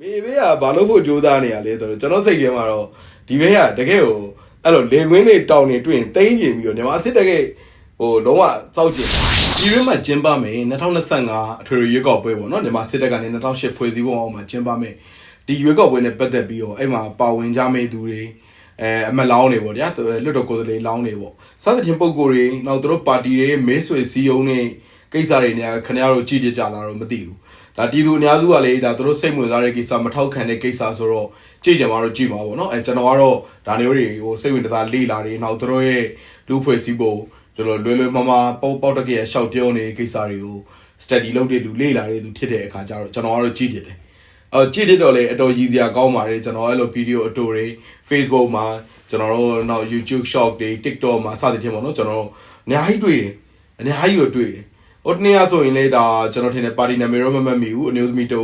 မေဘေးကဘာလို့ဖို့ကြိုးစားနေရလဲဆိုတော့ကျွန်တော်စိတ်ထဲမှာတော့ဒီဘေးကတကယ်ကိုအဲ့လိုလေကွင်းလေးတောင်းနေတွေ့ရင်တိမ့်ကျင်ပြီးတော့ညီမအစ်စ်တကယ်ဟိုလုံးဝစောက်ကျင်ဒီရင်းမှာကျင်းပမယ်2025အထွေထွေရွေးကောက်ပွဲပေါ့နော်ညီမစစ်တပ်ကနေ2008ဖွဲ့စည်းပုံအောင်မှာကျင်းပမယ်ဒီရွေးကောက်ပွဲနဲ့ပတ်သက်ပြီးတော့အဲ့မှာပါဝင်ကြမယ့်သူတွေအဲအမတ်လောင်းတွေပေါ့ဗျာလွတ်တော်ကိုယ်စားလှယ်လောင်းတွေပေါ့စသဖြင့်ပုံကိုယ်တွေနောက်သူတို့ပါတီတွေမဲဆွေစည်းရုံးနေကိစ္စတွေနေခင်ဗျားတို့ကြည့်ကြကြလာတော့မသိဘူး ဒါတီသူအများစုကလည်းဒါသူတို့စိတ်ဝင်စားတဲ့ကိစ္စမထောက်ခံတဲ့ကိစ္စဆိုတော့ကြည့်ကြမှာတော့ကြည့်မှာပေါ့နော်အဲကျွန်တော်ကတော့ဒါမျိုးတွေဟိုစိတ်ဝင်စားလေ့လာတွေနောက်သူတို့ရဲ့လူဖွဲ့စည်းပုံကျွန်တော်လွယ်လွယ်မမပေါက်ပေါက်တကယ်ရှောက်ပြောနေတဲ့ကိစ္စတွေကို study လုပ်တဲ့လူလေ့လာတဲ့သူဖြစ်တဲ့အခါကျတော့ကျွန်တော်ကတော့ကြည့်တယ်တယ်အော်ကြည့်တဲ့တော့လေအတော်ရည်စရာကောင်းပါတယ်ကျွန်တော်အဲ့လိုဗီဒီယိုအတူတွေ Facebook မှာကျွန်တော်တို့နောက် YouTube Short တွေ TikTok မှာစသဖြင့်ပေါ့နော်ကျွန်တော်တို့အများကြီးတွေ့တယ်အများကြီးကိုတွေ့တယ် ဟိုတနေ့ကဆိုရင်လေဒါကျွန်တော်ထင်တယ်ပါတီနာမည်တော့မမှတ်မိဘူးအမျိုးသမီးတူ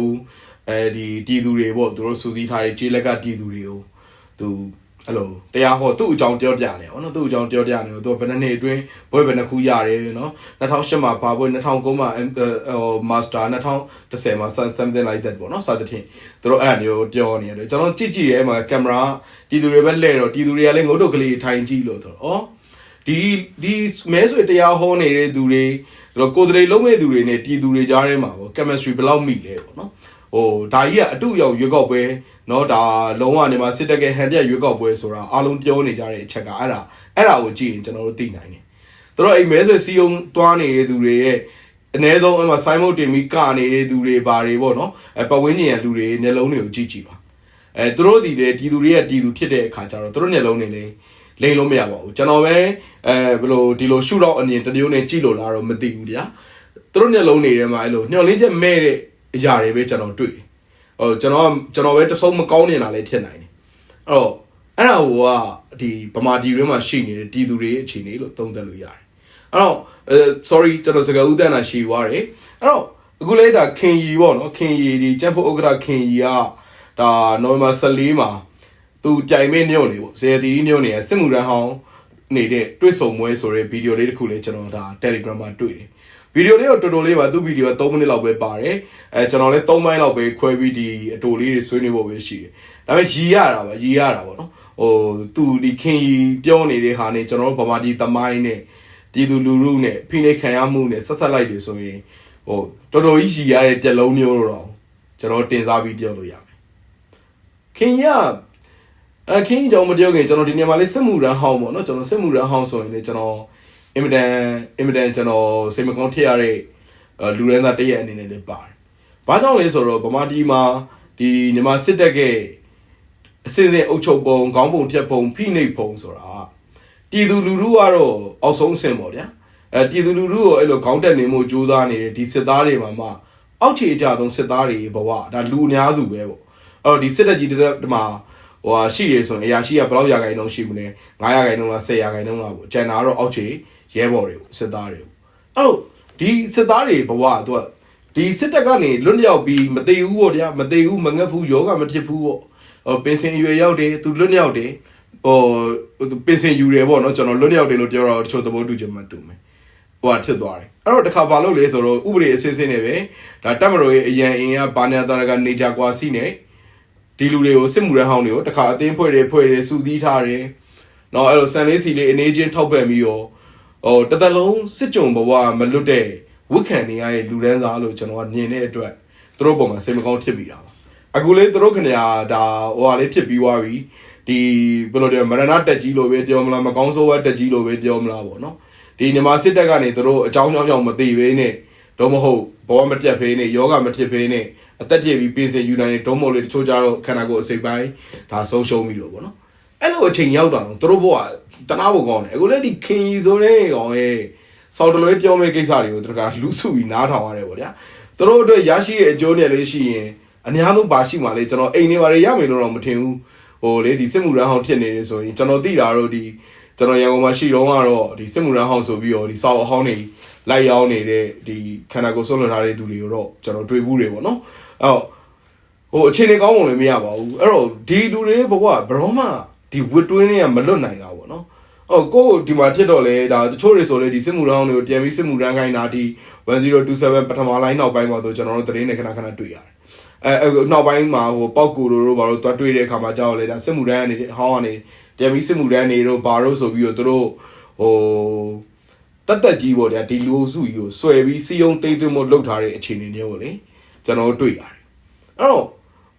အဲဒီတီသူတွေပေါ့သူတို့စူးစီးထားတဲ့ခြေလက်ကတီသူတွေကိုသူအဲ့လိုတရားဟောသူ့အကြောင်းပြောပြနေအောင်နော်သူ့အကြောင်းပြောပြနေတော့သူကဘယ်နှစ်နှစ်အတွင်းဘွဲဘယ်နှစ်ခုရတယ်နော်2008မှာဘာဘွဲ2009မှာဟိုမာစတာ2010မှာ something like that ပေါ့နော်စသဖြင့်သူတို့အဲ့အမျိုးပြောနေတယ်ကျွန်တော်ကြည့်ကြည့်ရဲမှာကင်မရာတီသူတွေပဲလှည့်တော့တီသူတွေကလည်းငုတ်တုတ်ကလေးထိုင်ကြည့်လို့ဆိုတော့ဩဒီဒီမဲဆွေတရားဟောနေတဲ့သူတွေ တော့ကိုယ်တရေလုံးမဲ့သူတွေနဲ့တီသူတွေကြားထဲမှာပေါ့ chemistry ဘယ်လောက်မိလဲပေါ့နော်ဟိုဒါကြီးကအတူရောက်ရွေးကောက်ပွဲเนาะဒါလုံးဝနေမှာစစ်တပ်ကဟန်ပြက်ရွေးကောက်ပွဲဆိုတာအားလုံးပြောနေကြတဲ့အချက်ကအဲ့ဒါအဲ့ဒါကိုကြည့်ရင်ကျွန်တော်တို့သိနိုင်တယ်သူတို့အဲ့မဲဆွေစီယုံသွားနေတဲ့သူတွေရဲ့အ ਨੇ ဆုံးအမှဆိုင်းမုတ်တင်ပြီးကနေတဲ့သူတွေဘာတွေပေါ့နော်အဲပဝင်းကျင်ရဲ့လူတွေမျက်လုံးတွေကိုကြည့်ကြည့်ပါအဲသူတို့ဒီလေတီသူတွေရဲ့တီသူဖြစ်တဲ့အခါကျတော့သူတို့မျက်လုံးတွေလေ လိမ့်လို့မရပါဘူးကျွန်တော်ပဲအဲဘယ်လိုဒီလိုရှုတော့အမြင်တစ်မျိုးနဲ့ကြည့်လို့လားတော့မသိဘူးဗျာသူတို့မျက်လုံးတွေထဲမှာအဲ့လိုညှော်လင်းချက်မဲ့တဲ့အရာတွေပဲကျွန်တော်တွေ့တယ်ဟိုကျွန်တော်ကျွန်တော်ပဲတဆုံးမကောင်းနေတာလည်းဖြစ်နိုင်တယ်အဲ့တော့အဲ့ဒါဟိုကဒီဗမာပြည်တွင်းမှာရှိနေတဲ့တီသူတွေရဲ့အခြေအနေလို့သုံးသပ်လို့ရတယ်အဲ့တော့အဲ sorry ကျွန်တော်စကားဥဒ္ဒနာရှိသွားတယ်အဲ့တော့အခုလေဒါခင်ရီပေါ့နော်ခင်ရီဒီကျန်းဖို့ဥက္ကဋ္ဌခင်ရီကဒါနိုဝင်ဘာ14မှာ သူကြိုင်မဲ့ညွန့်နေပေါ့ဇေယတီညွန့်နေရစစ်မှုရန်ဟောင်းနေတဲ့တွေ့ဆုံပွဲဆိုတဲ့ဗီဒီယိုလေးတစ်ခုလေးကျွန်တော်ဒါ Telegram မှာတွေ့တယ်ဗီဒီယိုလေးကိုတော်တော်လေးပါသူ့ဗီဒီယိုက3မိနစ်လောက်ပဲပါတယ်အဲကျွန်တော်လည်း3ပိုင်းလောက်ပဲခွဲပြီးဒီအတူလေးတွေဆွေးနွေးဖို့ပဲရှိတယ်ဒါပေမဲ့ရီရတာပါရီရတာပေါ့နော်ဟိုသူဒီခင်ရီပြောနေတဲ့ဟာနဲ့ကျွန်တော်တို့ဗမာပြည်သမိုင်းနဲ့ပြည်သူလူထုနဲ့ဖိနှိပ်ခံရမှုနဲ့ဆက်ဆက်လိုက်တယ်ဆိုရင်ဟိုတော်တော်ကြီးရီရတဲ့ပြက်လုံးမျိုးတော့ကျွန်တော်တင်စားပြီးပြောလို့ရမယ်ခင်ရီက အခင်းကြောင့်မတယောက်ခင်ကျွန်တော်ဒီနေရာမှာလေးစစ်မှုရန်ဟောင်းပေါ့နော်ကျွန်တော်စစ်မှုရန်ဟောင်းဆိုရင်လေကျွန်တော်အင်မတန်အင်မတန်ကျွန်တော်စိတ်မကောင်းထည့်ရတဲ့အဲလူရန်သားတရက်အနေနဲ့လည်းပါတယ်။ဘာကြောင့်လဲဆိုတော့ဗမာပြည်မှာဒီမြန်မာစစ်တပ်ကအစစ်အစစ်အုပ်ချုပ်ပုံခေါင်းပုံဖြတ်ပုံဖိနှိပ်ပုံဆိုတာပြည်သူလူထုကတော့အောက်ဆုံးအဆင့်ပေါ့ဗျာ။အဲပြည်သူလူထုကိုအဲ့လိုခေါင်းတက်နေမှုကြိုးစားနေတဲ့ဒီစစ်သားတွေမှာမှအောက်ခြေအကြဆုံးစစ်သားတွေဘဝဒါလူအများစုပဲပေါ့။အဲ့တော့ဒီစစ်တပ်ကြီးတမှာ ဟိုဟာရှိရဆိုရင်အရာရှိကဘယ်လောက်ရာခိုင်နှုန်းရှိမလဲ9ရာခိုင်နှုန်းလား10ရာခိုင်နှုန်းလားပေါ့ကျန်တာကတော့အောက်ခြေရဲဘော်တွေပေါ့စစ်သားတွေပေါ့အဲ့တော့ဒီစစ်သားတွေဘဝကသူကဒီစစ်တပ်ကနေလွတ်မြောက်ပြီးမသေးဘူးပေါ့ဗျာမသေးဘူးမငတ်ဘူးယောဂမဖြစ်ဘူးပေါ့ဟိုပင်စင်ရွယ်ရောက်တယ်သူလွတ်မြောက်တယ်ဟိုပင်စင်ယူတယ်ပေါ့နော်ကျွန်တော်လွတ်မြောက်တယ်လို့ပြောတော့တချို့သဘောတူချင်မှတူမယ်ဟိုဟာဖြစ်သွားတယ်အဲ့တော့တစ်ခါဘာလုပ်လဲဆိုတော့ဥပဒေအစင်းစင်းနေပဲဒါတက်မတော်ရဲ့အရန်အင်ကဘာညာတာကနေကြကွာစီနေ ဒီလူတွေကိုစစ်မှုရဟောင်းတွေကိုတခါအတင်းဖွဲ့တယ်ဖွဲ့တယ်စူသီးထားတယ်။နော်အဲ့လိုစံလေးစီလေးအနေချင်းထောက်ပံ့ပြီးတော့ဟိုတသက်လုံးစစ်ကြုံဘဝမလွတ်တဲ့ဝိခံနေရတဲ့လူဒန်းစားလို့ကျွန်တော်ကမြင်တဲ့အတွက်သူတို့ပုံမှာစိတ်မကောင်းဖြစ်ပြီးတာပါ။အခုလေသူတို့ခင်ဗျာဒါဟိုဟာလေးဖြစ်ပြီးသွားပြီ။ဒီဘယ်လိုလဲမရဏတက်ကြီးလို့ပဲပြောမလားမကောင်းဆိုးဝါတက်ကြီးလို့ပဲပြောမလားပေါ့နော်။ဒီညီမစစ်တပ်ကနေသူတို့အကြောင်းကြောင်းကြောင့်မသိဘဲနဲ့တော့မဟုတ်ဘောမပြတ်ဖေးနဲ့ယောဂမဖြစ်ဖေးနဲ့ အသက်ပြည့်ပြီးပြင်ဆင်ယူနိုင်တဲ့ဒုံးမော်လေးတချို့ကြတော့ခန္ဓာကိုယ်အစိပ်ပိုင်းဒါဆုံးရှုံးပြီးတော့ဗောနော်အဲ့လိုအချိန်ရောက်တာတော့သူတို့ဘဝတနာဖို့ကောင်းတယ်အခုလည်းဒီခင်ကြီးဆိုတဲ့ကောင်ရဲ့စောက်တလွဲပြောမဲ့ကိစ္စတွေကိုတကလူစုပြီးနားထောင်ရတယ်ဗောဗျာသူတို့အတွက်ရရှိတဲ့အကျိုးနဲ့လေးရှိရင်အများဆုံးပါရှိမှလေကျွန်တော်အိမ်နေပါရရမယ်လို့တော့မထင်ဘူးဟိုလေဒီစစ်မှုရန်ဟောင်းဖြစ်နေတယ်ဆိုရင်ကျွန်တော်သိတာတော့ဒီကျွန်တော်ရန်ကုန်မှာရှိတော့ကတော့ဒီစစ်မှုရန်ဟောင်းဆိုပြီးတော့ဒီစောက်အဟောင်းတွေလိုက်ရောက်နေတဲ့ဒီခန္ဓာကိုယ်ဆုံးလွန်ထားတဲ့သူတွေကိုတော့ကျွန်တော်တွေ့ဘူးတယ်ပေါ့နော် အဲ့တော့ဟိုအခြေအနေကောင်းပုံလည်းမရပါဘူးအဲ့တော့ဒီလူတွေဘဝဘရောမှဒီဝစ်တွင်းတွေကမလွတ်နိုင်တာပေါ့နော်အော်ကိုဒီမှာဖြစ်တော့လေဒါတချို့တွေဆိုလေဒီစစ်မှုရန်တွေကိုပြန်ပြီးစစ်မှုရန်ခိုင်းတာဒီ1027ပထမလိုင်းနောက်ပိုင်းမှာဆိုကျွန်တော်တို့သတင်းနဲ့ခဏခဏတွေ့ရတယ်အဲအဲနောက်ပိုင်းမှာဟိုပောက်ကူတို့တို့ဘာလို့တွားတွေ့တဲ့အခါမှာကြောက်လေဒါစစ်မှုတန်းကနေဟောင်းကနေတမီစစ်မှုတန်းနေတို့ဘာလို့ဆိုပြီးတော့သူတို့ဟိုတက်တက်ကြီးပေါ့ဗျာဒီလူစုကြီးကိုဆွဲပြီးစီယုံတိမ့်သွင်းမှုလုပ်ထားတဲ့အခြေအနေမျိုးကိုလေ ကျွန်တော်တို့တွေ့ရတယ်အဲ့တော့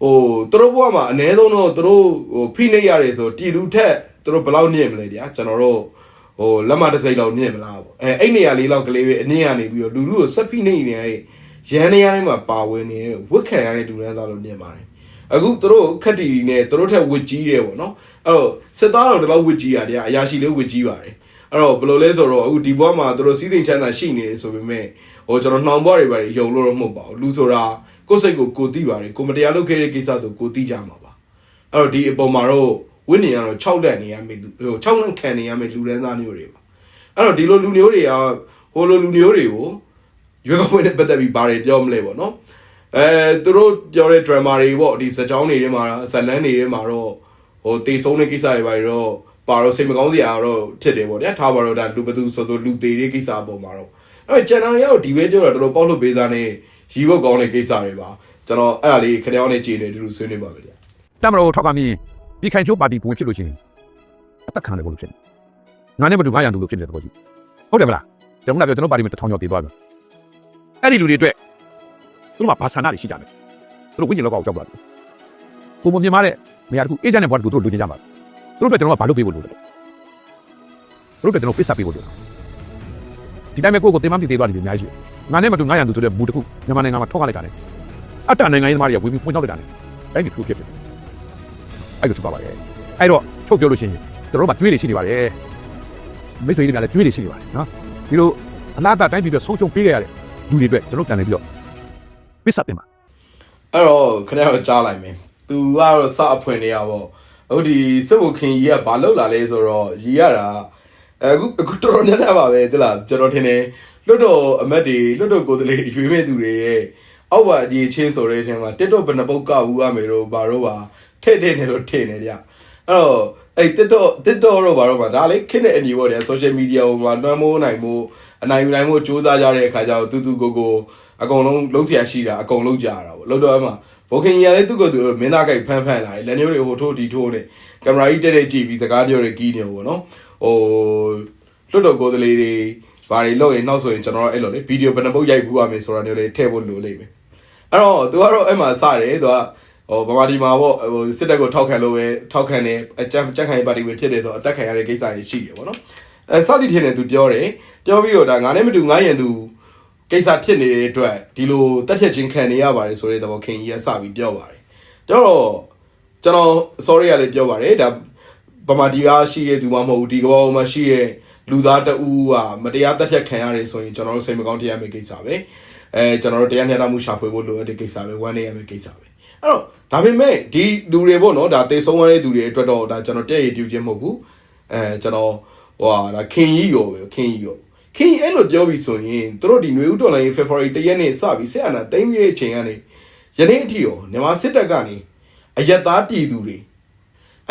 ဟိုသူတို့ဘဝမှာအ ਨੇ ဆုံးတော့သူတို့ဟိုဖိနှိပ်ရတယ်ဆိုတီလူထက်သူတို့ဘယ်လောက်ညင်မလဲဗျာကျွန်တော်တို့ဟိုလက်မတစ်စိမ့်လောက်ညင်မလားပေါ့အဲအဲ့နေရာလေးလောက်ကလေးပဲအနည်းကနေပြီးတော့လူလူကိုဆက်ဖိနှိပ်နေတဲ့ရန်နေရာတိုင်းမှာပါဝင်နေတဲ့ဝက်ခံရတဲ့လူတန်းသားလို့ညင်ပါတယ်အခုသူတို့ခက်တီနဲ့သူတို့ထက်ဝစ်ကြီးတယ်ပေါ့နော်အဲ့တော့စစ်သားတော်တလောက်ဝစ်ကြီးရတယ်အရာရှိလေးဝစ်ကြီးပါတယ်အဲ့တော့ဘယ်လိုလဲဆိုတော့အခုဒီဘွားမှာသူတို့စီးစိမ်ချမ်းသာရှိနေတယ်ဆိုပေမဲ့ ဟိုကျွန်တော်နှောင်ဘွားတွေပါယုံလို့တော့မဟုတ်ပါဘူးလူဆိုတာကိုယ်စိတ်ကိုကိုသိပါတယ်ကိုမတရားလုပ်ခဲ့တဲ့ကိစ္စဆိုကိုသိကြမှာပါအဲ့တော့ဒီအပေါ်မှာတော့ဝိနည်းကတော့6လက်နေရမယ်ဟို6လက်ခံနေရမယ်လူရန်သားမျိုးတွေပါအဲ့တော့ဒီလိုလူမျိုးတွေကဟိုလိုလူမျိုးတွေကိုရွေးကောက်ပွဲနဲ့ပတ်သက်ပြီးဘာတွေပြောမလဲပေါ့နော်အဲသူတို့ပြောတဲ့ drama တွေပေါ့ဒီစကြောင်းတွေထဲမှာဇလန်းတွေထဲမှာတော့ဟိုတေဆုံးတဲ့ကိစ္စတွေပါတော့ပါတော့စိတ်မကောင်းစရာတော့ဖြစ်တယ်ပေါ့ဗျာထားပါတော့ဒါလူဘသူဆိုဆိုလူသေးတဲ့ကိစ္စအပေါ်မှာတော့ အဲ့တော့ channel တွေကတော့ဒီဘဲပြောတော့တော်တော်ပေါက်လို့ပေးစားနေရီဘုတ်ကောင်းတဲ့ကိစ္စတွေပါကျွန်တော်အဲ့ဒါလေးခဏအောင်နေကြည့်နေတူတူဆွေးနွေးပါမယ်ဗျာတမတော်ထောက်ခံပြီးပြည်ခိုင်ဖြိုးပါတီပုံဖြစ်လို့ရှိရင်အသက်ခံတယ်ဘလို့ဖြစ်နေငါနဲ့မတူငါရန်သူလို့ဖြစ်နေတဲ့သဘောရှိဟုတ်တယ်မလားကျွန်တော်ကပြောကျွန်တော်ပါတီမှာတစ်ထောင်ကျော်တည်သွားပြီအဲ့ဒီလူတွေအတွက်သူတို့မှာဘာဆန္ဒတွေရှိကြတယ်သူတို့ဝိညာဉ်လောကကိုကြောက်လာတယ်ကိုမမြင်မတဲ့နေရာတစ်ခုအေဂျင့်နဲ့ဘွားတကူသူတို့လူချင်းကြမှာသူတို့အတွက်ကျွန်တော်ကဘာလုပ်ပေးဖို့လိုတယ်သူတို့အတွက်ကျွန်တော်ပစ္စပ်ပေးဖို့လိုတယ် ဒီတိုင်းပဲကိုယ့်ကိုတင်မတည်သေးသွားတယ်အများကြီးငါနဲ့မတူငါရန်သူဆိုတဲ့ဘူးတစ်ခုမြန်မာနိုင်ငံမှာထောက်ခလိုက်တာလေအတ္တနိုင်ငံရေးသမားတွေကဝင်ပြီးပွင့်တော့လိုက်တာလေအဲ့ဒီတစ်ခုဖြစ်တယ်အဲ့လိုဖြစ်ပါပါရဲ့အဲ့တော့ချုပ်ပြောလို့ရှိရင်ကျွန်တော်တို့ကကျွေးတွေရှိနေပါတယ်မိတ်ဆွေတွေကလည်းကျွေးတွေရှိနေပါတယ်နော်ဒီလိုအလားတူတိုင်းပြည်တော့ဆုံးရှုံးပေးခဲ့ရတဲ့လူတွေအတွက်ကျွန်တော်ပြန်နေပြီးတော့ပစ္စပ်တင်ပါအဲ့တော့ခဏတော့ကြားလိုက်မယ်သူကတော့စအဖွင့်နေရပေါ့အခုဒီစစ်ဘုခင်ကြီးကဘာလောက်လာလဲဆိုတော့ရီရတာ အခုအခုတော်တော်များများပါပဲတိလားကျွန်တော်ထင်တယ်လွတ်တော်အမတ်တွေလွတ်တော်ကိုယ်စားလှယ်ရွေးမဲ့သူတွေရဲ့အောက်ပါအကြီးချင်းဆိုတဲ့အချိန်မှာတက်တော့ဘယ်နှပုတ်ကဘူးရမယ်တော့ဘာတော့ပါထဲ့တဲ့နေလို့ထင်နေကြအဲ့တော့အဲ့ TikTok TikTok တော့ဘာတော့မှဒါလေးခင်းတဲ့အညီပေါ့တဲ့ social media ဟိုမှာလွှမ်းမိုးနိုင်မှုအနိုင်ယူနိုင်မှုစူးစမ်းကြတဲ့အခါကျတော့တူတူကိုကိုအကုန်လုံးလုံးဆရာရှိတာအကုန်လုံးကြာတာပေါ့လို့တော့အမှဘိုခင်ကြီးကလည်းသူ့ကိုယ်သူမင်းသားကိုက်ဖန်ဖန်လာတယ်လက်ညှိုးတွေဟိုထိုးဒီထိုးနဲ့ကင်မရာကြီးတက်တက်ကြည့်ပြီးစကားပြောတွေကြီးနေပေါ့နော် ဟိုလွတ်တော်ကိုယ်စားလှယ်တွေဘာတွေလုပ်ရင်နောက်ဆိုရင်ကျွန်တော်တို့အဲ့လိုလေဗီဒီယိုဘယ်နှပုတ်ရိုက်ဘူးရမယ်ဆိုတာမျိုးလေးထည့်ဖို့လိုလိမ့်မယ်အဲ့တော့သူကတော့အဲ့မှာစတယ်သူကဟိုဗမာဒီမှာပေါ့ဟိုစစ်တပ်ကိုထောက်ခံလို့ပဲထောက်ခံတယ်အကြက်ကြက်ခံရေးပါတီဝင်ဖြစ်တယ်ဆိုတော့အသက်ခံရတဲ့ကိစ္စတွေရှိတယ်ပေါ့နော်အဲစသည်ထင်တယ်သူပြောတယ်ပြောပြီးတော့ဒါငါနဲ့မတူငါရင်သူကိစ္စဖြစ်နေတဲ့အတွက်ဒီလိုတက်ဖြတ်ခြင်းခံနေရပါတယ်ဆိုတဲ့သဘောခင်ကြီးကစပြီးပြောပါတယ်တော့ကျွန်တော် sorry ရလည်းပြောပါတယ်ဒါ ဗမာဒီကားရှိတဲ့သူမှမဟုတ်ဘူးဒီကဘောမှာရှိတဲ့လူသားတအူးကမတရားတက်ဖြတ်ခံရတယ်ဆိုရင်ကျွန်တော်တို့စိတ်မကောင်းတရားမယ့်ကိစ္စပဲအဲကျွန်တော်တို့တရားမျှတမှုရှာဖွေဖို့လိုအပ်တဲ့ကိစ္စပဲဝမ်းနေရမယ့်ကိစ္စပဲအဲ့တော့ဒါပေမဲ့ဒီလူတွေပေါ့နော်ဒါတေဆုံးရတဲ့သူတွေအတွက်တော့ဒါကျွန်တော်တဲ့ရည်တူချင်းမဟုတ်ဘူးအဲကျွန်တော်ဟိုဟာဒါခင်ကြီးရောပဲခင်ကြီးရောခင်ကြီးအဲ့လိုပြောပြီးဆိုရင်တို့ဒီຫນွေဥတော်လိုင်း February 1ရက်နေ့စပြီးဆက်အနာတိုင်းပြီးတဲ့အချိန်ကနေယနေ့အထိရောမြန်မာစစ်တပ်ကနေအယက်သားပြည်သူတွေ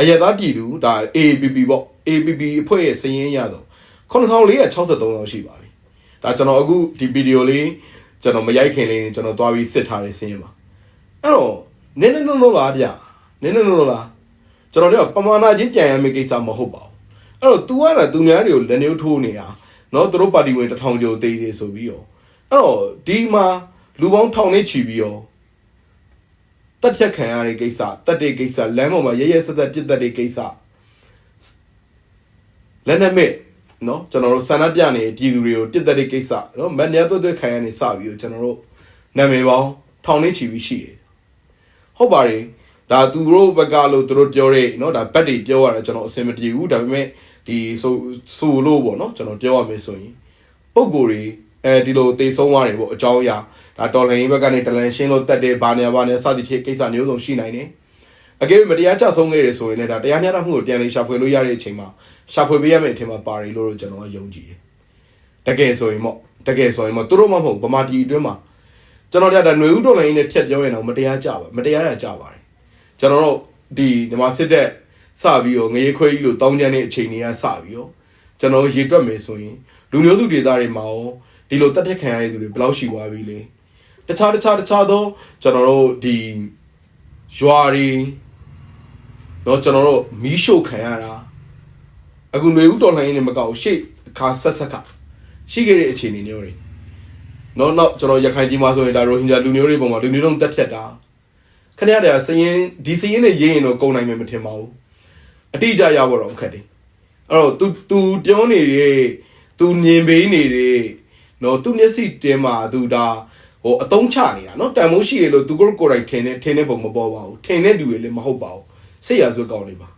အယက်သားပြည်သူဒါ APP ပေါ့ APP အဖွဲ့ရဲ့စည်ရင်းရတော့9463လောက်ရှိပါပြီဒါကျွန်တော်အခုဒီဗီဒီယိုလေးကျွန်တော်မရိုက်ခင်လေးကျွန်တော်သွားပြီးစစ်ထားတဲ့စည်ရင်းပါအဲ့တော့နင်းနင်းလုံးလုံးလားဗျနင်းနင်းလုံးလုံးလားကျွန်တော်တို့ကပမာဏချင်းပြန်ရမယ့်ကိစ္စမဟုတ်ပါဘူးအဲ့တော့ तू ကလည်းသူများတွေကိုလက်ညှိုးထိုးနေတာเนาะသူတို့ပါတီဝင်တထောင်ကျော်သေးတယ်ဆိုပြီးတော့အဲ့တော့ဒီမှာလူပေါင်းထောင်နဲ့ချီပြီးတော့ တက်ဖြတ်ခံရတဲ့ကိစ္စတက်တဲ့ကိစ္စလမ်းပေါ်မှာရရဆက်ဆက်ပြစ်တက်တဲ့ကိစ္စလက်နက်မဲ့နော်ကျွန်တော်တို့ဆန္ဒပြနေတဲ့ပြည်သူတွေကိုပြစ်တက်တဲ့ကိစ္စနော်မန်တရားသွဲ့သွဲ့ခံရနေစပြီးတော့ကျွန်တော်တို့နာမည်ပေါင်းထောင်နဲ့ချီပြီးရှိတယ်ဟုတ်ပါတယ်ဒါသူတို့ဘက်ကလို့သူတို့ပြောတဲ့နော်ဒါဘက်တွေပြောရတာကျွန်တော်အဆင်မပြေဘူးဒါပေမဲ့ဒီဆိုဆိုလို့ပေါ့နော်ကျွန်တော်ပြောရမယ်ဆိုရင်ပုံကိုယ်တွေအဲဒီလိုတိတ်ဆုံးသွားတယ်ပေါ့အကြောင်းအရာ ဒါတော်လိုင်းဘက်ကနေတလန်ရှင်းလို့တက်တယ်ဘာနေဘာနေစသည်ဖြင့်ကိစ္စမျိုးစုံရှိနိုင်တယ်အကယ်မတရားကြဆုံးခဲ့တယ်ဆိုရင်လည်းဒါတရားမျှတမှုကိုပြန်လည်ရှာဖွေလို့ရတဲ့အချိန်မှာရှာဖွေပေးရမယ့်အထင်မှာပါတယ်လို့ကျွန်တော်ကယုံကြည်တယ်တကယ်ဆိုရင်ပေါ့တကယ်ဆိုရင်ပေါ့သူတို့မှမဟုတ်ဗမာပြည်အတွင်းမှာကျွန်တော်တို့ကဒါຫນွေဥတော်လိုင်းနဲ့ထက်ပြောရင်တော့မတရားကြပါမတရားရကြပါတယ်ကျွန်တော်တို့ဒီဒီမှာစစ်တဲ့စပြီးတော့ငရေခွေးကြီးလို့တောင်းကျမ်းတဲ့အချိန်တွေကစပြီးတော့ကျွန်တော်ရေတွက်မယ်ဆိုရင်လူမျိုးစုဒေသတွေမှာရောဒီလိုတက်တက်ခံရတဲ့သူတွေဘယ်လောက်ရှိသွားပြီလဲ တခြားတခြားတခြားသောကျွန်တော်တို့ဒီရွာတွေတော့ကျွန်တော်တို့မီးရှို့ခံရတာအခုຫນွေဦးတော်လှန်ရေးနဲ့မကောက်ရှေ့အခါဆက်ဆက်ကရှိခဲ့တဲ့အခြေအနေမျိုးတွေနောက်နောက်ကျွန်တော်ရခိုင်ပြည်မှာဆိုရင်ဒါရိုဟင်ဂျာလူမျိုးတွေပုံမှာလူမျိုးတုံးတက်ဖြတ်တာခဏရတဲ့စရင်ဒီစရင်နဲ့ရေးရင်တော့ကုန်နိုင်မယ်မထင်ပါဘူးအတိအကျရဖို့တော့ခက်တယ်အဲ့တော့ तू तू ပြောနေတယ် तू မြင်ပေးနေတယ်နော် तू မျက်စိတင်းမှာ तू ဒါ ဟိုအတုံးချနေတာနော်တန်မိုးရှိတယ်လို့သူကိုကိုယ်တိုင်ထင်နေထင်နေပုံမပေါ်ပါဘူးထင်တဲ့လူတွေလည်းမဟုတ်ပါဘူးစိတ်ရဆွဲကောင်းနေပါ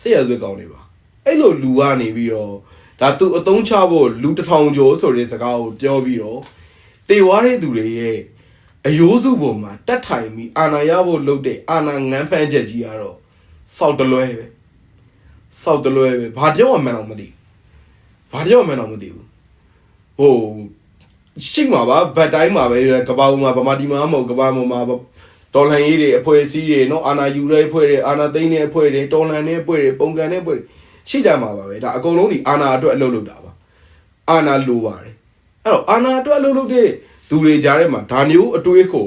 စိတ်ရဆွဲကောင်းနေပါအဲ့လိုလူကနေပြီးတော့ဒါသူအတုံးချဖို့လူတစ်ထောင်ကျော်ဆိုတဲ့စကားကိုပြောပြီးတော့တေဝါတဲ့သူတွေရဲ့အယိုးစုပေါ်မှာတတ်ထိုင်ပြီးအာဏာရဖို့လုပ်တဲ့အာဏာငန်းဖမ်းချက်ကြီးကတော့စောက်တလွဲပဲစောက်တလွဲပဲဘာပြောမှမတော့မသိဘာပြောမှမတော့မသိဘူးဟို ရှိမှာပါဗတ်တိုင်းမှာပဲကပောက်မှာဗမာတီမှာမဟုတ်ကပောက်မှာတော်လန်ရေးတွေအဖွဲ့အစည်းတွေနော်အာနာယူရဲအဖွဲ့တွေအာနာသိန်းတွေအဖွဲ့တွေတော်လန်တွေအဖွဲ့တွေပုံကန်တွေအဖွဲ့တွေရှိကြမှာပါပဲဒါအကုန်လုံးဒီအာနာအတွက်အလုပ်လုပ်တာပါအာနာလိုပါတယ်အဲ့တော့အာနာအတွက်အလုပ်လုပ်တဲ့သူတွေကြားထဲမှာဒါမျိုးအတွေးကို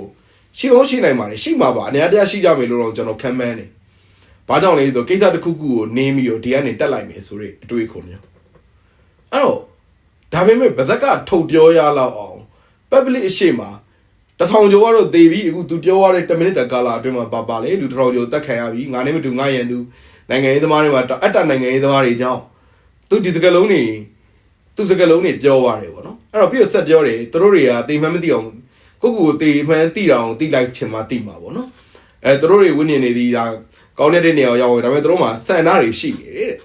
ရှိအောင်ရှိနိုင်ပါတယ်ရှိမှာပါအများတရားရှိကြမယ်လို့တော့ကျွန်တော်ခံမှန်းတယ်ဘာကြောင့်လဲဆိုတော့ကိစ္စတစ်ခုခုကိုနင်းပြီးတော့ဒီကနေတက်လိုက်မယ်ဆိုတဲ့အတွေးကိုမျိုးအဲ့တော့ ဒါပေမဲ့ဗဇက်ကထုတ်ပြောရလောက်အောင် public အရှိမှာတထောင်ကျော်ကတော့သေပြီအခု तू ပြောရတဲ့10မိနစ်တကာလာအတွင်းမှာပါပါလေလူတထောင်ကျော်တက်ခံရပြီငါနဲ့မတူငါရန်သူနိုင်ငံရေးသမားတွေမှာအတ္တနိုင်ငံရေးသမားတွေကြောင်း तू ဒီစကလုံးနေသူစကလုံးနေပြောရတယ်ပေါ့နော်အဲ့တော့ပြီးတော့ဆက်ပြောတယ်သူတို့တွေကတေမှန်းမသိအောင်ကိုကိုကိုတေမှန်းသိတာအောင်သိလိုက်ချင်မှသိမှာပေါ့နော်အဲသူတို့တွေဝိညာဉ်နေသည်ဒါကောင်းတဲ့နေရာရောက်ဝင်ဒါပေမဲ့သူတို့မှာစံနာတွေရှိနေတယ်တဲ့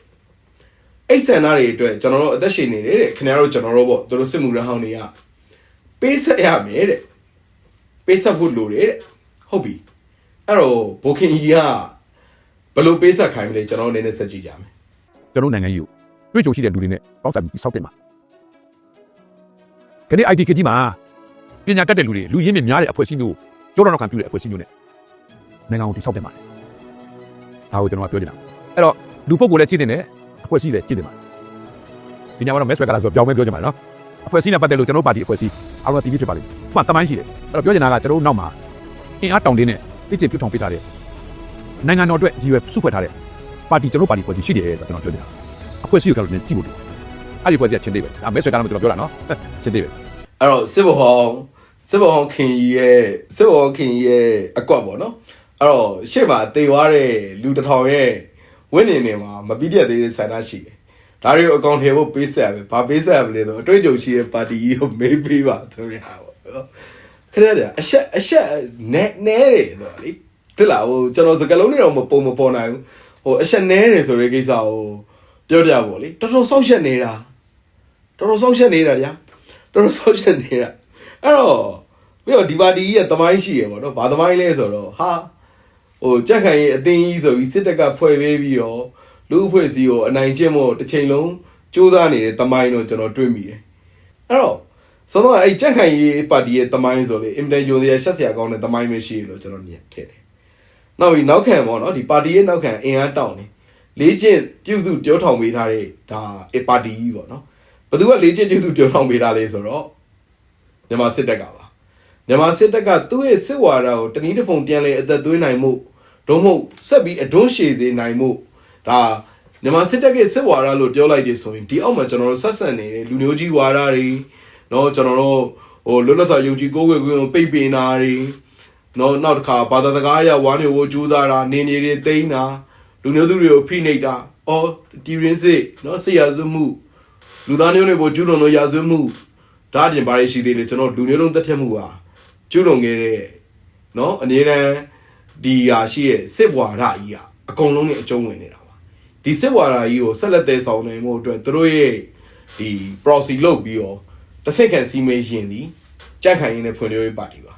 အဲ့စံနာတွေအတွက်ကျွန်တော်တို့အသက်ရှင်နေတယ်တဲ့ခင်ဗျားတို့ကျွန်တော်တို့ပေါ့သူတို့စစ်မှုရဟောင်းတွေကပေးဆက်ရမယ်တဲ့ပေးဆက်ဖို့လိုတယ်တဲ့ဟုတ်ပြီအဲ့တော့ဘိုခင်ကြီးကဘယ်လိုပေးဆက်ခိုင်းမလဲကျွန်တော်တို့နည်းနည်းဆက်ကြည့်ကြမယ်ကျွန်တော်နိုင်ငံရေးကိုတွေ့ကြုံရှိတဲ့လူတွေနဲ့ပေါင်းစပ်ပြီးစောက်တင်ပါခဏ IT ခကြီးမှာပညာတတ်တဲ့လူတွေလူရင်းမြစ်များတဲ့အဖွဲ့အစည်းမျိုးကိုကြောတော်တော့ခံပြုတဲ့အဖွဲ့အစည်းမျိုးနဲ့နိုင်ငံကိုတိစောက်တင်ပါတယ်ဒါကိုကျွန်တော်ကပြောနေတာအဲ့တော့လူပုဂ္ဂိုလ်လည်းကြည့်တင်တယ် အဖွဲ့အစည်းလည်းကြည့်တင်ပါတယ်ဒီညကတော့ mess ကလာဆိုပြောင်းမဲပြောချင်ပါတယ်နော်အဖွဲ့အစည်းနဲ့ပတ်သက်လို့ကျွန်တော်ပါတီအဖွဲ့အစည်းအားလုံးသိပြီးဖြစ်ပါလိမ့်မယ်။မှတမိုင်းရှိတယ်။အဲ့တော့ပြောချင်တာကကျွန်တော်တို့နောက်မှာအင်အားတောင်တင်းနဲ့ပြည့်ကျပြုထောင်ပေးထားတဲ့နိုင်ငံတော်အတွက်ရည်ရွယ်စုဖွဲ့ထားတဲ့ပါတီကျွန်တော်ပါတီဖွဲ့စည်းရှိတယ်ဆိုတော့ကျွန်တော်ပြောနေတာ။အဖွဲ့အစည်းကိုကတော့ကြည့်ဖို့လို။အဲ့ဒီဖွဲ့စည်းကချင်းသေးပဲ။အဲမဲဆွဲကတော့ကျွန်တော်ပြောတာနော်။ချင်းသေးပဲအဲ့တော့စစ်ဘဟောင်းစစ်ဘဟောင်းခင်ကြီးရဲ့စစ်ဘဟောင်းခင်ကြီးရဲ့အကွက်ပေါ့နော်အဲ့တော့ရှေ့မှာတေသွားတဲ့လူတစ်ထောင်ရဲ့ ဝင်းနေနေမှာမပြီးပြတ်သေးတဲ့ဆန္ဒရှိတယ်ဒါတွေကိုအကောင့်ထဲဖို့ပေးဆက်ရမယ်ဘာပေးဆက်ရမလဲဆိုတော့အတွေ့အကြုံရှိတဲ့ပါတီကြီးကိုမေးပေးပါဆိုရတာပေါ့နော်ခရက်တယ်အဆက်အဆက်နဲနဲတယ်ဆိုတော့လေတိလာဟိုကျွန်တော်စကလုံးတွေတော့မပုံမပေါ်နိုင်ဘူးဟိုအဆက်နဲတယ်ဆိုတဲ့ကိစ္စကိုပြောပြပါလေတော်တော်ဆောက်ရက်နေတာတော်တော်ဆောက်ရက်နေတာဗျာတော်တော်ဆောက်ချက်နေတာအဲ့တော့ပြီးတော့ဒီပါတီကြီးရဲ့သမိုင်းရှိရပေါ့နော်ဘာသမိုင်းလဲဆိုတော့ဟာ ဟိုကြက်ခိုင်ရဲ့အသင်းကြီးဆိုပြီးစစ်တပ်ကဖွဲ့ပေးပြီးတော့လူအဖွဲ့အစည်းကိုအနိုင်ကျင့်ဖို့တစ်ချိန်လုံးစူးစမ်းနေတဲ့သမိုင်းတော့ကျွန်တော်တွေ့မိတယ်အဲ့တော့ဆိုတော့အဲ့ကြက်ခိုင်ရေးပါတီရဲ့သမိုင်းဆိုလေအင်တန်ယွန်စရာရှက်စရာကောင်းတဲ့သမိုင်းပဲရှိရလို့ကျွန်တော်မြင်ထည့်တယ်နောက်ပြီးနောက်ခံပေါ့နော်ဒီပါတီရဲ့နောက်ခံအင်အားတောင်းနေလေးကျင့်ပြုစုပြောထောင်ပေးထားတဲ့ဒါအပါတီကြီးပေါ့နော်ဘသူကလေ့ကျင့်ပြုစုပြောထောင်ပေးတာလဲဆိုတော့မြန်မာစစ်တပ်ကပါမြန်မာစစ်တပ်ကသူ့ရဲ့စစ်ဝါဒကိုတနည်းတစ်ပုံပြန်လဲအသက်သွင်းနိုင်မှု ဒုံမဟုတ်ဆက်ပြီးအဒွန်းရှည်စေနိုင်မှုဒါမြန်မာစစ်တပ်ရဲ့စစ်ဝါဒလို့ပြောလိုက်တယ်ဆိုရင်ဒီအောက်မှာကျွန်တော်တို့ဆက်ဆက်နေတဲ့လူမျိုးကြီးဝါဒတွေเนาะကျွန်တော်တို့ဟိုလွတ်လပ်စွာယုံကြည်ကိုးကွယ်ခွင့်ကိုပိတ်ပင်တာတွေเนาะနောက်တစ်ခါဘာသာစကားအရဝါနေဝကြိုးစားတာနေနေတွေတိမ့်တာလူမျိုးစုတွေကိုဖိနှိပ်တာအော်တီရင်းစစ်เนาะဆေးရစုမှု လူသားမျိုးတွေပေါ်ကျူးလွန်လို့ရာဇဝတ်မှုဒါအပြင်ဘာတွေရှိသေးလဲကျွန်တော်လူမျိုးလုံးတက်ဖြတ်မှုပါကျူးလွန်ခဲ့တဲ့เนาะအနေနဲ့ ဒီဟာရှိရဲ့စစ်ဘွာရကြီးอ่ะအကုန်လုံးနဲ့အကျုံးဝင်နေတာပါဒီစစ်ဘွာရကြီးကိုဆက်လက်သေးဆောင်နိုင်မှုအတွက်သူတို့ရဲ့ဒီ proxy လုပ်ပြီးတော့တစ်ဆက်ခံစီမေးရင်ဒီကြက်ခိုင်ရင်းနဲ့ဖွင့်လို့ရပါတီပါ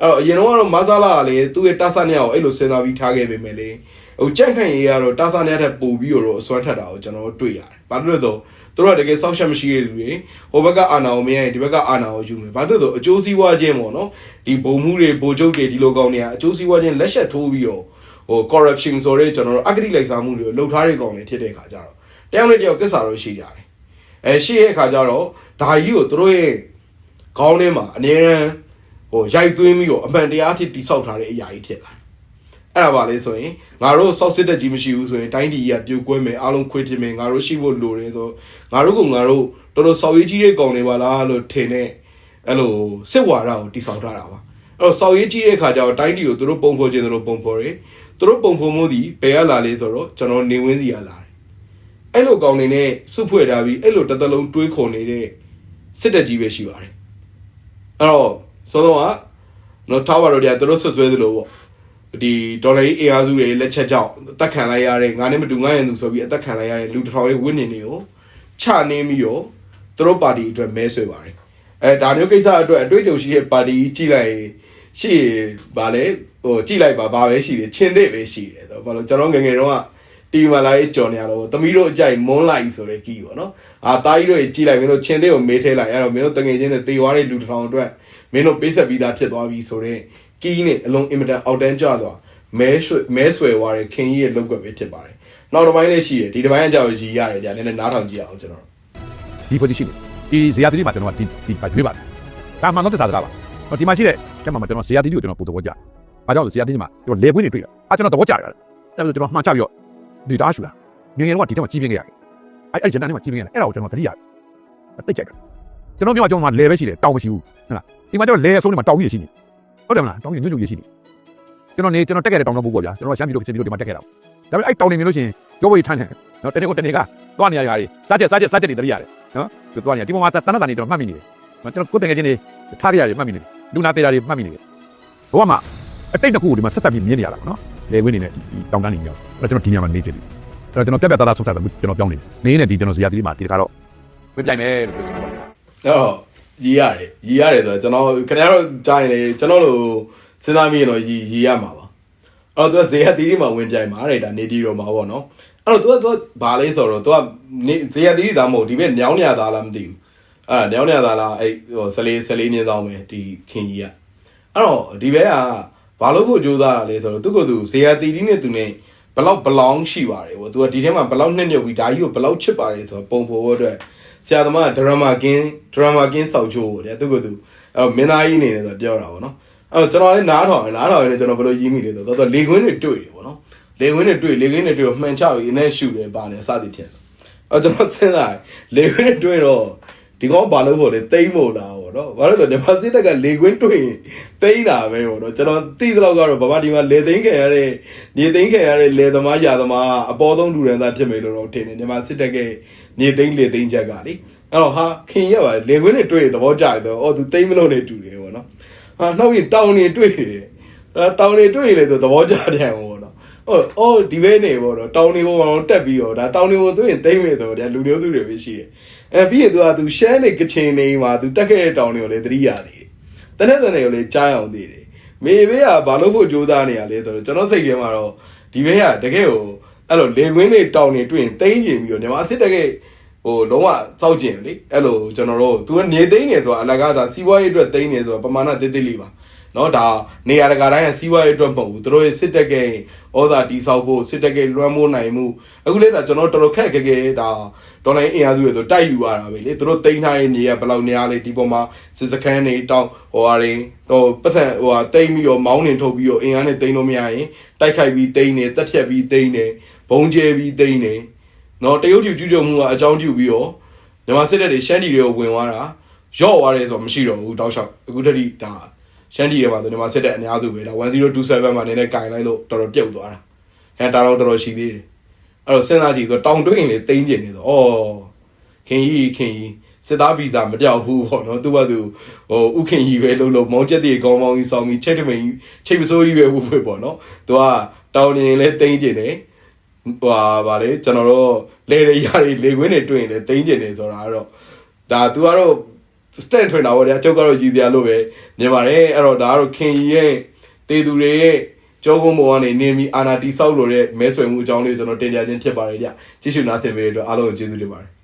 အဲ့တော့အရင်တော့ကတော့မဆာလာကလည်းသူ့ရဲ့တာဆာညကိုအဲ့လိုစဉ်းစားပြီးထားခဲ့ပေမဲ့လေဟိုကြက်ခိုင်ရင်းကတော့တာဆာညထက်ပိုပြီးတော့အစွမ်းထက်တာကိုကျွန်တော်တို့တွေ့ရတယ်ဘာလို့လဲဆို သူတို့ကတကယ်စောက်ရှက်မရှိတဲ့လူတွေဟိုဘက်ကအာနာကိုမရရင်ဒီဘက်ကအာနာကိုယူမယ်ဘာလို့လဲဆိုအကျိုးစီးပွားခြင်းပေါ့နော်ဒီဘုံမှုတွေဘိုလ်ချုပ်တွေဒီလိုကောင်တွေကအကျိုးစီးပွားခြင်းလက်ရှက်ထိုးပြီးတော့ဟို corruption ဆိုတဲ့ကျွန်တော်တို့အဂတိလိုက်စားမှုတွေကိုလှုပ်ထားတဲ့ကောင်တွေဖြစ်တဲ့ခါကျတော့တယောက်နဲ့တယောက်သစ္စာတော့ရှိကြတယ်အဲရှိရဲ့အခါကျတော့ဒါကြီးကိုသူတို့ရဲ့ခေါင်းထဲမှာအနည်းရန်ဟိုရိုက်သွင်းပြီးတော့အမှန်တရားအဖြစ်တိဆောက်ထားတဲ့အရာကြီးဖြစ်လာတယ် အဲ့ဒါပါလေဆိုရင်ငါတို့စောက်စစ်တဲ့ကြီးမရှိဘူးဆိုရင်တိုင်းပြည်ကပြိုကွဲမယ်အားလုံးခွေးဖြစ်မယ်ငါတို့ရှိဖို့လိုတယ်ဆိုငါတို့ကငါတို့တော်တော်စောက်ရေးကြီးတဲ့ကောင်တွေပါလားလို့ထင်တဲ့အဲ့လိုစစ်ဝါဒကိုတိဆောက်ထားတာပါအဲ့တော့စောက်ရေးကြီးတဲ့ခါကျတော့တိုင်းပြည်ကိုသူတို့ပုံဖော်ခြင်းသူတို့ပုံဖော်တယ်သူတို့ပုံဖော်မှုဒီဘယ်ကလာလဲဆိုတော့ကျွန်တော်နေဝင်းစီကလာတယ်အဲ့လိုကောင်တွေနဲ့စုဖွဲ့ထားပြီးအဲ့လိုတစ်သလုံးတွေးခုန်နေတဲ့စစ်တပ်ကြီးပဲရှိပါတယ်အဲ့တော့စောစောကနော်ထားပါတော့ကြာသူတို့ဆွဆွဲသလိုပေါ့ ဒီဒေါ်လာကြီးအင်အားစုတွေလက်ချက်ကြောင့်အသက်ခံလိုက်ရတဲ့ငါနဲ့မတူငါရန်သူဆိုပြီးအသက်ခံလိုက်ရတဲ့လူတစ်ထောင်ရဲ့ဝိနည်းတွေကိုချနေပြီးတော့သူတို့ပါတီအတွက်မဲဆွဲပါတယ်အဲဒါမျိုးကိစ္စအတွက်အတွေ့အကြုံရှိတဲ့ပါတီကြီးကြည့်လိုက်ရင်ရှိရဗာလေဟိုကြည့်လိုက်ပါဘာပဲရှိတယ်ချင်းသေးပဲရှိတယ်ဆိုတော့ဘာလို့ကျွန်တော်ငယ်ငယ်တုန်းကတီမလာရေးကြော်နေရတော့သမီးတို့အကြိုက်မွန်းလိုက်ဆိုတဲ့ကီးပေါ့နော်အာတားကြီးတို့ကြည့်လိုက်မင်းတို့ချင်းသေးကိုမေးထဲလိုက်အဲ့တော့မင်းတို့တငယ်ချင်းတွေတေသွားတဲ့လူတစ်ထောင်အတွက်မင်းတို့ပေးဆက်ပြီးသားဖြစ်သွားပြီဆိုတော့ ကီးနဲ့အလုံးအင်မတန်အောက်တန်းကျသွားမဲဆွဲမဲဆွဲသွားတဲ့ခင်ကြီးရဲ့လောက်ကွက်ပဲဖြစ်ပါတယ်နောက်တစ်ပိုင်းလည်းရှိတယ်ဒီတစ်ပိုင်းကကြောက်ရည်ရတယ်ကြာနည်းနည်းနားထောင်ကြည့်အောင်ကျွန်တော်ဒီ position ဒီဇေယျတိမှာကျွန်တော်ကဒီဒီပါရွေးပါတယ်ဒါမှန်တော့သစ္စာစကားပါဟောဒီမှာရှိတဲ့ကျမမှာကျွန်တော်ဇေယျတိကိုကျွန်တော်ပို့တော့ကြဘာကြောင့်လဲဇေယျတိမှာကျွန်တော်လေပွင့်နေတွေ့တာအာကျွန်တော်တော့ကြားရတယ်အဲ့ဒါကျွန်တော်မှန်ချပြီးတော့ဒီတားရှူတာငငယ်တော့ဒီထဲမှာကြီးပြင်းခဲ့ရတယ်အဲ့အဲ့ဂျန်တာထဲမှာကြီးပြင်းခဲ့တယ်အဲ့ဒါကိုကျွန်တော်သတိရတယ်တိတ်ကြိုက်တယ်ကျွန်တော်ပြောကျွန်တော်မှာလေပဲရှိတယ်တောင်းမရှိဘူးဟုတ်လားဒီမှာကျွန်တော်လေအဆုံးနေမှာတောင်းကြီးရှိနေ ဟုတ်တယ်မလားတောင်းကြီးညွတ်ညွတ်ကြီးရှိနေကျွန်တော်နေကျွန်တော်တက်ခဲ့တဲ့တောင်းတော့ဘူးပေါ့ဗျာကျွန်တော်ရှမ်းပြည်လို့ချင်းပြည်လို့ဒီမှာတက်ခဲ့တာဒါပေမဲ့အဲ့တောင်းနေမြင်လို့ရှိရင်ကြောဝေးထမ်းတယ်နော်တနေ့ကိုတနေ့ကသွားနေရရတယ်စားချက်စားချက်စားချက်တွေတရိရတယ်နော်သူသွားနေဒီပေါ်မှာတနတ်တန်နေကျွန်တော်မှတ်မိနေတယ်ကျွန်တော်ကိုယ်တကယ်ချင်းနေထားကြရတယ်မှတ်မိနေတယ်လူနာသေးတာတွေမှတ်မိနေတယ်ဘဝမှာအတိတ်တစ်ခုကိုဒီမှာဆက်ဆက်ပြီးမြင်နေရတာပေါ့နော်လေဝင်းနေနဲ့ဒီတောင်တန်းနေမြောက်အဲ့တော့ကျွန်တော်ဒီနေရာမှာနေချင်တယ်အဲ့တော့ကျွန်တော်ပြက်ပြက်သားသားဆုံးတာကျွန်တော်ပြောင်းနေတယ်နေနေဒီကျွန်တော်ဇာတိလေးမှာဒီတခါတော့ဝေးပြိုင်မယ်လို့ပြောပါတယ်အဲ့တော့ ရီးရတယ်ရီးရတယ်ဆိုတော့ကျွန်တော်ခင်ဗျားတို့ကြားရင်လေကျွန်တော်တို့စဉ်းစားမိရင်တော့ရီးရီးရမှာပါအဲ့တော့သူကဇေယျတီတီမှာဝင်ပြိုင်မှာတဲ့ဒါနေတီရောမှာပေါ့နော်အဲ့တော့သူကသူကဘာလဲဆိုတော့သူကနေဇေယျတီတီသားမဟုတ်ဒီဘက်ညောင်းညသားလားမသိဘူးအဲ့ဒါညောင်းညသားလားအဲ့ဟိုဆလေးဆလေးနင်းဆောင်ပဲဒီခင်ကြီးကအဲ့တော့ဒီဘက်ကဘာလို့ဖို့ကြိုးစားတာလဲဆိုတော့သူကသူဇေယျတီတီနဲ့သူနဲ့ဘလောက်ဘလောင်းရှိပါတယ်ပေါ့သူကဒီထဲမှာဘလောက်နှစ်ညုပ်ပြီးဒါကြီးကိုဘလောက်ချစ်ပါတယ်ဆိုတော့ပုံဖော်ဖို့အတွက် ဆရာသမားဒရမာကင်းဒရမာကင်းစောက်ချိုးပေါ့ဗျာသူကသူအဲ့တော့မင်းသားကြီးအနေနဲ့ဆိုပြောတာပေါ့နော်အဲ့တော့ကျွန်တော်လည်းနားထောင်တယ်နားထောင်ရင်လည်းကျွန်တော်ဘယ်လိုရင်းမိလဲဆိုတော့တော့လေခွင်းတွေတွေ့တယ်ပေါ့နော်လေခွင်းတွေတွေ့လေခွင်းတွေတွေ့တော့မှန်ချပြီးနဲ့ရှူတယ်ပါနေစသည်ဖြင့်အဲ့ကျွန်တော်စဉ်းစားလေခွင်းတွေတွေ့တော့ဒီကောင်ဘာလို့ဖို့လဲတိမ့်မို့လားပေါ့နော်ဘာလို့လဲဆိုတော့ဒီမှာစစ်တက်ကလေခွင်းတွေ့ရင်တိမ့်တာပဲပေါ့နော်ကျွန်တော်သိသလောက်ကတော့ဗမာဒီမှာလေသိန်းခံရတဲ့နေသိန်းခံရတဲ့လေသမားယာသမားအပေါ်ဆုံးလူရန်သားဖြစ်မယ်လို့တော့ထင်တယ်ဒီမှာစစ်တက်က နေသိန်းလေသိန်းချက်ကလေအဲ့တော့ဟာခင်ရပါလေခွင်းနဲ့တွေ့ရင်သဘောကျတယ်တော့အော်သူတိမ့်မလို့နေတူတယ်ပေါ့နော်ဟာနောက်ရင်တောင်းနေတွေ့တယ်အဲတောင်းနေတွေ့ရင်လည်းသူသဘောကျတယ်ပေါ့နော်ဟုတ်အော်ဒီဘဲနေပေါ့နော်တောင်းနေပေါ်မှာတက်ပြီးတော့ဒါတောင်းနေပေါ်သူရင်တိမ့်မယ်တော့ဒါလူမျိုးစုတွေပဲရှိတယ်အဲပြီးရင်သူကသူရှမ်းနေကချင်နေမှာသူတက်ခဲ့တဲ့တောင်းနေကိုလည်းသတိရသေးတယ်တနေ့တနေ့ကိုလည်းကြားအောင်သေးတယ်မေဘေးကဘာလို့ဖို့ကြိုးစားနေရလဲဆိုတော့ကျွန်တော်စိတ်ထဲမှာတော့ဒီဘဲကတကယ်ကို အဲ့လိုလေကွင်းတွေတောင်တွေတွေ့ရင်တိမ့်ကျင်ပြီးတော့ညီမအစ်တက်ခဲ့ဟိုလုံးဝစောက်ကျင်လေအဲ့လိုကျွန်တော်တို့သူကနေသိမ့်နေဆိုတာအလကားဒါစီးပွားရေးအတွက်သိမ့်နေဆိုတာပမာဏသေးသေးလေးပါနော်ဒါနေရာတကာတိုင်းကစီးပွားရေးအတွက်မဟုတ်ဘူးသူတို့ရဲ့စစ်တက်ရဲ့ဩဇာတိဆောက်ဖို့စစ်တက်ရဲ့လွှမ်းမိုးနိုင်မှုအခုလေဒါကျွန်တော်တော်တော်ခက်ခက်ခဲဒါဒေါ်လာအင်အားစုတွေဆိုတိုက်ယူရတာပဲလေသူတို့တိန်းထားတဲ့နေရာဘယ်လောက်နေရာလဲဒီပေါ်မှာစစ်စခန်းတွေတောင်းဟိုဟာတွေဟိုပတ်စံဟိုဟာတိန်းပြီးတော့မောင်းနေထုတ်ပြီးတော့အင်အားနဲ့တိန်းလို့မရရင်တိုက်ခိုက်ပြီးတိန်းနေတက်ဖြတ်ပြီးတိန်းနေ ဘုံကျဲပြီးတိမ်းနေနော်တရုတ်ပြည်ကျူးကျော်မှုကအကြောင်းပြုပြီးတော့မြန်မာစစ်တပ်တွေရှမ်းပြည်တွေကိုဝင်သွားတာရော့သွားတယ်ဆိုတော့မရှိတော့ဘူးတောက်လျှောက်အခုတည်းဒါရှမ်းပြည်တွေမှာဆိုမြန်မာစစ်တပ်အများစုပဲဒါ1027မှာနည်းနည်းကင်လိုက်လို့တော်တော်ပြုတ်သွားတာအဲတာတော့တော်တော်ရှိသေးတယ်အဲ့တော့စဉ်းစားကြည့်ဆိုတောင်တွင်းလေတိမ့်ကျင်နေဆိုဩခင်ကြီးခင်ကြီးစစ်သားဗီဇာမပြောက်ဘူးပေါ့နော်သူကသူဟိုဥခင်ကြီးပဲလှုပ်လို့မောင်းချက်တွေကောင်းကောင်းကြီးစောင်းပြီးချက်တမိန်ချိတ်ပစိုးကြီးပဲဝှဝှပေါ့နော်သူကတောင်နေလေတိမ့်ကျင်တယ် ဟိုဟာဗာလေကျွန်တော်တို့လေရရတွေလေခွင်းတွေတွေ့ရင်လည်းတင်းကျင်နေဆိုတာကတော့ဒါ तू ကတော့ stand ထွင်တာပေါ့ဗျာကျုပ်ကတော့ရည်စရာလို့ပဲမြင်ပါတယ်အဲ့တော့ဒါကတော့ခင်ကြီးရဲ့တေသူတွေရဲ့ကြောကုန်းပေါ်ကနေနေမီအာနာတီဆောက်လို့တဲ့မဲဆွယ်မှုအကြောင်းလေးကိုကျွန်တော်တင်ပြခြင်းဖြစ်ပါတယ်ဗျကြည့်ရှုနားဆင်ပေးတဲ့အတွက်အားလုံးကိုကျေးဇူးတင်ပါတယ်